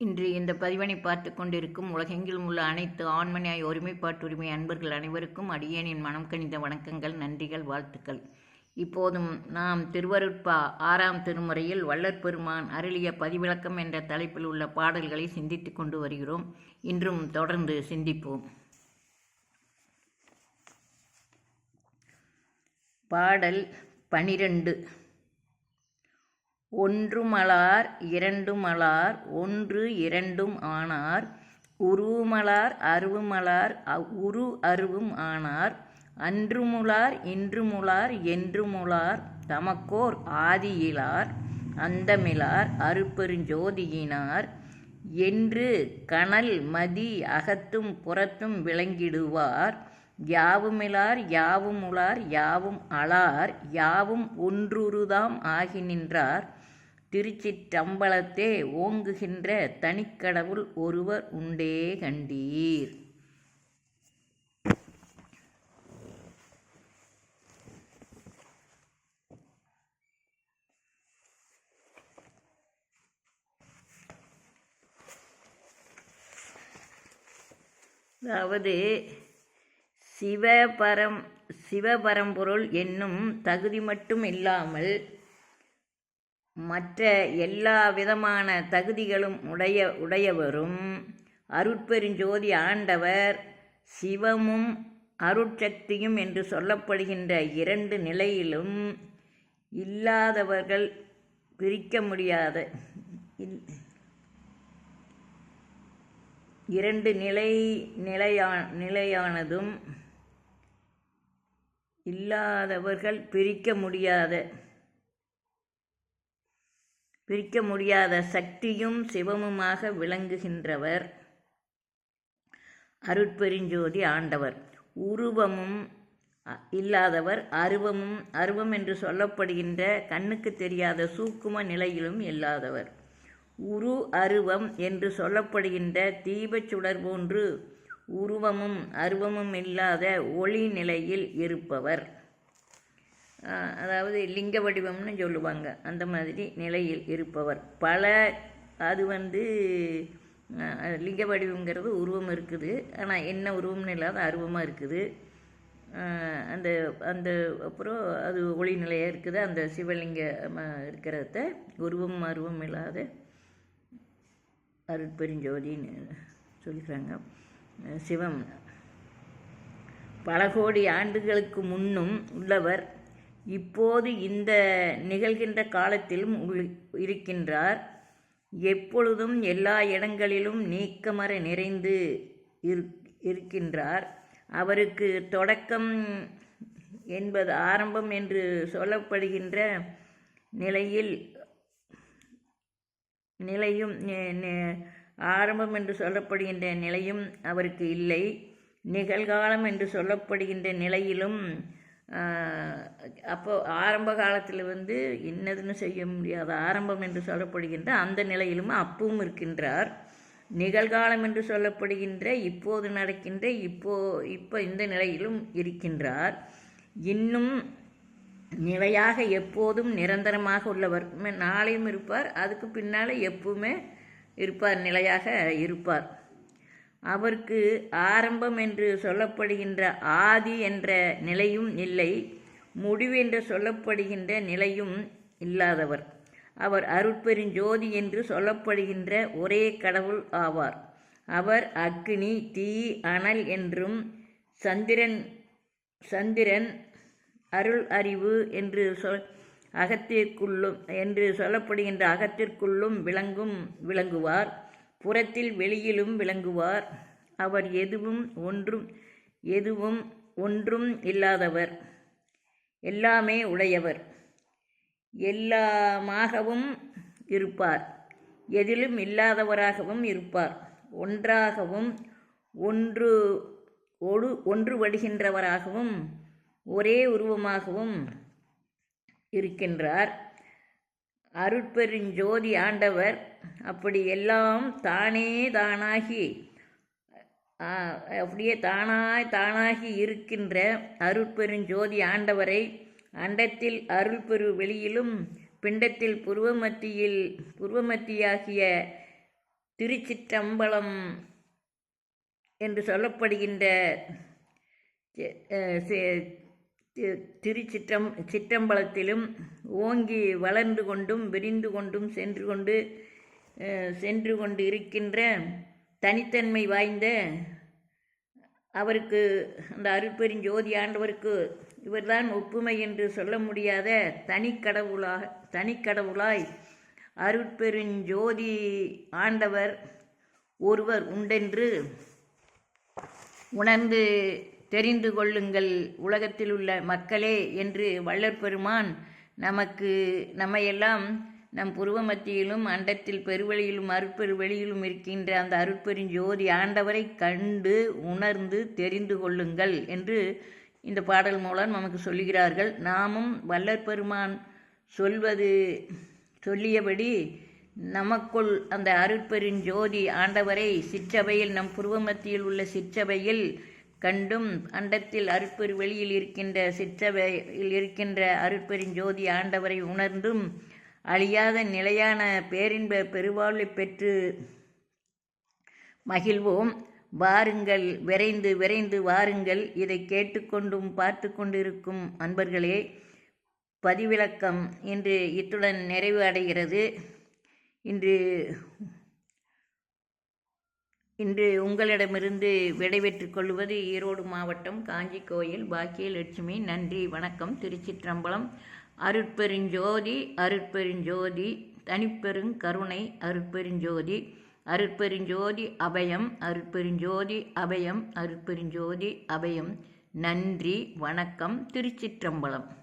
இன்று இந்த பதிவனை பார்த்து கொண்டிருக்கும் உலகெங்கிலும் உள்ள அனைத்து ஆண்மனியாய் ஒருமைப்பாட்டுரிமை அன்பர்கள் அனைவருக்கும் அடியேனின் மனம் கணித வணக்கங்கள் நன்றிகள் வாழ்த்துக்கள். இப்போதும் நாம் திருவருட்பா ஆறாம் திருமுறையில் வள்ளற்பெருமான் அருளிய பதிவிளக்கம் என்ற தலைப்பில் உள்ள பாடல்களை சிந்தித்து கொண்டு வருகிறோம். இன்றும் தொடர்ந்து சிந்திப்போம். பாடல் பனிரெண்டு. ஒன்றுமலார் இரண்டுமலார் ஒன்று இரண்டும் ஆனார். உருமலார் அருவுமலார் உரு அருவும் ஆனார். அன்றுமுலார் இன்றுமுலார் என்றுமுலார் தமக்கோர் ஆதியிலார். அந்தமிலார் அருப்பெருஞ்சோதியினார். என்று கனல் மதி அகத்தும் புறத்தும் விளங்கிடுவார். யாவுமிலார் யாவுமுலார் யாவும் அலார் யாவும் ஒன்றுருதாம் ஆகி நின்றார். திருச்சிற்றம்பலத்தே ஓங்குகின்ற தனிக்கடவுள் ஒருவர் உண்டே கண்டீர். அதாவது சிவபரம் சிவபரம்பொருள் என்னும் தகுதி மட்டும் இல்லாமல் மற்ற எல்லா விதமான தகுதிகளும் உடைய உடையவரும் அருட்பெருஞ்சோதி ஆண்டவர் சிவமும் அருட்சக்தியும் என்று சொல்லப்படுகின்ற இரண்டு நிலையிலும் இல்லாதவர்கள் பிரிக்க முடியாத இரண்டு நிலை நிலையா நிலையானதும் இல்லாதவர்கள் பிரிக்க முடியாத பிரிக்க முடியாத சக்தியும் சிவமுமாக விளங்குகின்றவர். அருட்பெருஞ்சோதி ஆண்டவர். உருவமும் இல்லாதவர் அருவமும் அருவம் என்று சொல்லப்படுகின்ற கண்ணுக்கு தெரியாத சூக்கும நிலையிலும் இல்லாதவர். உரு அருவம் என்று சொல்லப்படுகின்ற தீபச் சுடர் போன்று உருவமும் அருவமும் இல்லாத ஒளி நிலையில் இருப்பவர். அதாவது லிங்க வடிவம்னு சொல்லுவாங்க. அந்த மாதிரி நிலையில் இருப்பவர். பல அது வந்து லிங்க வடிவங்கிறது உருவம் இருக்குது. ஆனால் என்ன உருவம்னு இல்லாத அருவமாக இருக்குது. அந்த அந்த அப்புறம் அது ஒளி நிலையாக இருக்குது. அந்த சிவலிங்க இருக்கிறத உருவம் அருவம் இல்லாத அருட்பெருஞ்சோதின்னு சொல்லிக்கிறாங்க சிவம். பல கோடி ஆண்டுகளுக்கு முன்னும் உள்ளவர் இப்போது இந்த நிகழ்கின்ற காலத்திலும் இருக்கின்றார். எப்பொழுதும் எல்லா இடங்களிலும் நீக்கமர நிறைந்து இருக்கின்றார். அவருக்கு தொடக்கம் என்பது ஆரம்பம் என்று சொல்லப்படுகின்ற நிலையில் நிலையும் ஆரம்பம் என்று சொல்லப்படுகின்ற நிலையும் அவருக்கு இல்லை. நிகழ்காலம் என்று சொல்லப்படுகின்ற நிலையிலும் அப்போ ஆரம்ப காலத்தில் வந்து இன்னதுன்னு செய்ய முடியாத ஆரம்பம் என்று சொல்லப்படுகின்ற அந்த நிலையிலும் அப்பவும் இருக்கின்றார். நிகழ்காலம் என்று சொல்லப்படுகின்ற இப்போது நடக்கின்ற இப்போ இப்போ இந்த நிலையிலும் இருக்கின்றார். இன்னும் நிலையாக எப்போதும் நிரந்தரமாக உள்ளவர். நாளையும் இருப்பார் அதுக்கு பின்னால் எப்பவுமே இருப்பார் நிலையாக இருப்பார். அவருக்கு ஆரம்பம் என்று சொல்லப்படுகின்ற ஆதி என்ற நிலையும் இல்லை முடிவு என்று சொல்லப்படுகின்ற நிலையும் இல்லாதவர். அவர் அருட்பெருஞ்சோதி என்று சொல்லப்படுகின்ற ஒரே கடவுள் ஆவார். அவர் அக்னி தீ அனல் என்றும் சந்திரன் சந்திரன் அருள் அறிவு என்று சொல் அகத்திற்குள்ளும் என்று சொல்லப்படுகின்ற அகத்திற்குள்ளும் விளங்கும் விளங்குவார். புறத்தில் வெளியிலும் விளங்குவார். அவர் எதுவும் ஒன்றும் எதுவும் ஒன்றும் இல்லாதவர். எல்லாமே உடையவர். எல்லாமாகவும் இருப்பார். எதிலும் இல்லாதவராகவும் இருப்பார். ஒன்றாகவும் ஒன்று ஒடு ஒன்றுபடுகின்றவராகவும் ஒரே உருவமாகவும் இருக்கின்றார். அருட்பெருஞ்சோதி ஆண்டவர் அப்படி எல்லாம் தானே தானாகி அப்படியே தானாய் தானாகி இருக்கின்ற அருட்பெருஞ்சோதி ஆண்டவரை அண்டத்தில் அருள்பெரு வெளியிலும் பிண்டத்தில் புருவமத்தியில் புருவமத்தியாகிய திருச்சிற்றம்பலம் என்று சொல்லப்படுகின்ற திருச்சிற்றம் சிற்றம்பலத்திலும் ஓங்கி வளர்ந்து கொண்டும் விரிந்து கொண்டும் சென்று கொண்டு சென்று கொண்டு இருக்கின்ற தனித்தன்மை வாய்ந்த அவருக்கு அந்த அருட்பெருஞ்சோதி ஆண்டவருக்கு இவர்தான் ஒப்புமை என்று சொல்ல முடியாத தனிக்கடவுளாக தனிக்கடவுளாய் அருட்பெருஞ்சோதி ஆண்டவர் ஒருவர் உண்டென்று உணர்ந்து தெரிந்து கொள்ளுங்கள். உலகத்தில் உள்ள மக்களே என்று வள்ளற் பெருமான் நமக்கு நம்மையெல்லாம் நம் புருவ மத்தியிலும் அண்டத்தில் பெருவெளியிலும் அருட்பெருவெளியிலும் இருக்கின்ற அந்த அருட்பெருஞ்சோதி ஆண்டவரை கண்டு உணர்ந்து தெரிந்து கொள்ளுங்கள் என்று இந்த பாடல் மூலம் நமக்கு சொல்லுகிறார்கள். நாமும் வள்ளற் பெருமான் சொல்வது சொல்லியபடி நமக்குள் அந்த அருட்பெருஞ்சோதி ஆண்டவரை சிற்றபையில் நம் புருவமத்தியில் உள்ள சிற்றபையில் கண்டும் அண்டத்தில் அருட்பெரு வெளியில் இருக்கின்ற சிற்றவையில் இருக்கின்ற அருட்பெருஞ்சோதி ஆண்டவரை உணர்ந்தும் அழியாத நிலையான பேரின்ப பெருவாழ்வை பெற்று மகிழ்வோம். வாருங்கள் விரைந்து விரைந்து வாருங்கள். இதை கேட்டுக்கொண்டும் பார்த்து கொண்டிருக்கும் அன்பர்களே பதிவிலக்கம் இன்று இத்துடன் நிறைவு அடைகிறது. இன்று இன்று உங்களிடமிருந்து விடைபெற்றுக் கொள்வது ஈரோடு மாவட்டம் காஞ்சி கோயில் பாக்கியலட்சுமி. நன்றி வணக்கம். திருச்சிற்றம்பலம். அருட்பெருஞ்சோதி அருட்பெருஞ்சோதி. தனிப்பெருங் கருணை அருட்பெருஞ்சோதி. அருட்பெருஞ்சோதி அபயம். அருட்பெருஞ்சோதி அபயம். அருட்பெருஞ்சோதி அபயம். நன்றி வணக்கம். திருச்சிற்றம்பலம்.